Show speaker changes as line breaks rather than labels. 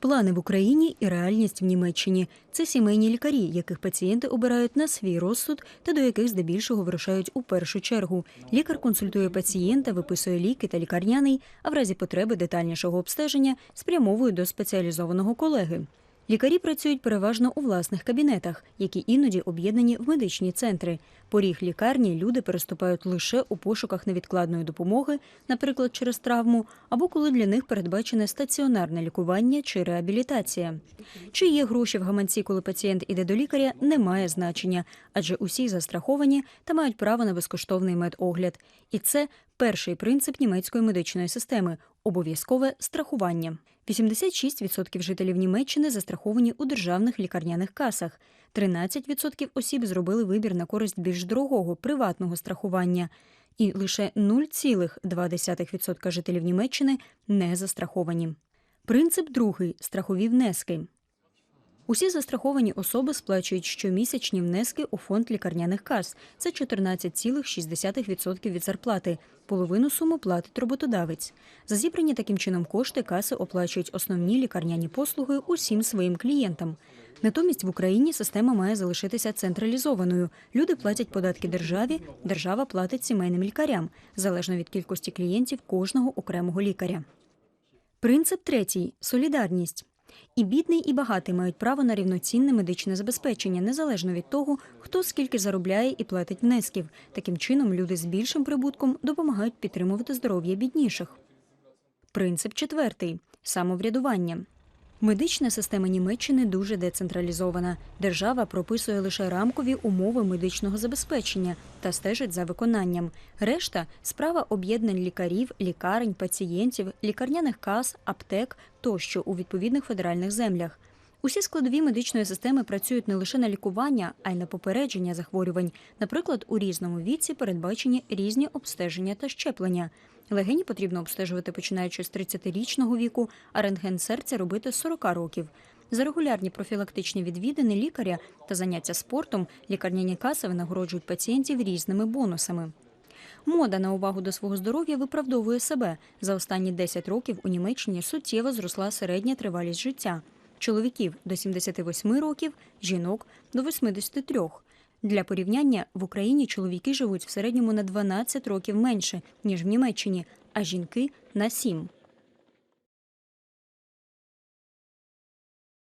Плани в Україні і реальність в Німеччині це сімейні лікарі, яких пацієнти обирають на свій розсуд та до яких здебільшого вирушають у першу чергу. Лікар консультує пацієнта, виписує ліки та лікарняний, а в разі потреби детальнішого обстеження спрямовує до спеціалізованого колеги. Лікарі працюють переважно у власних кабінетах, які іноді об'єднані в медичні центри. Поріг лікарні люди переступають лише у пошуках невідкладної допомоги, наприклад, через травму, або коли для них передбачене стаціонарне лікування чи реабілітація. Чи є гроші в гаманці, коли пацієнт іде до лікаря, не має значення, адже усі застраховані та мають право на безкоштовний медогляд. І це перший принцип німецької медичної системи обов'язкове страхування. 86% жителів Німеччини застраховані у державних лікарняних касах. 13% осіб зробили вибір на користь більш дорогого приватного страхування. І лише 0,2% жителів Німеччини не застраховані. Принцип другий страхові внески. Усі застраховані особи сплачують щомісячні внески у фонд лікарняних кас. Це 14,6% від зарплати. Половину суму платить роботодавець. За зібрані таким чином кошти каси оплачують основні лікарняні послуги усім своїм клієнтам. Натомість в Україні система має залишитися централізованою. Люди платять податки державі, держава платить сімейним лікарям, залежно від кількості клієнтів кожного окремого лікаря. Принцип третій солідарність. І бідний, і багатий мають право на рівноцінне медичне забезпечення, незалежно від того, хто скільки заробляє і платить внесків. Таким чином, люди з більшим прибутком допомагають підтримувати здоров'я бідніших. Принцип четвертий самоврядування. Медична система Німеччини дуже децентралізована. Держава прописує лише рамкові умови медичного забезпечення та стежить за виконанням. Решта справа об'єднань лікарів, лікарень, пацієнтів, лікарняних кас, аптек тощо у відповідних федеральних землях. Усі складові медичної системи працюють не лише на лікування, а й на попередження захворювань. Наприклад, у різному віці передбачені різні обстеження та щеплення. Легені потрібно обстежувати починаючи з 30-річного віку, а рентген серця робити з 40 років. За регулярні профілактичні відвідини лікаря та заняття спортом лікарняні каси винагороджують пацієнтів різними бонусами. Мода на увагу до свого здоров'я виправдовує себе. За останні 10 років у Німеччині суттєво зросла середня тривалість життя. Чоловіків до 78 років, жінок до 83. Для порівняння в Україні чоловіки живуть в середньому на 12 років менше, ніж в Німеччині, а жінки на 7.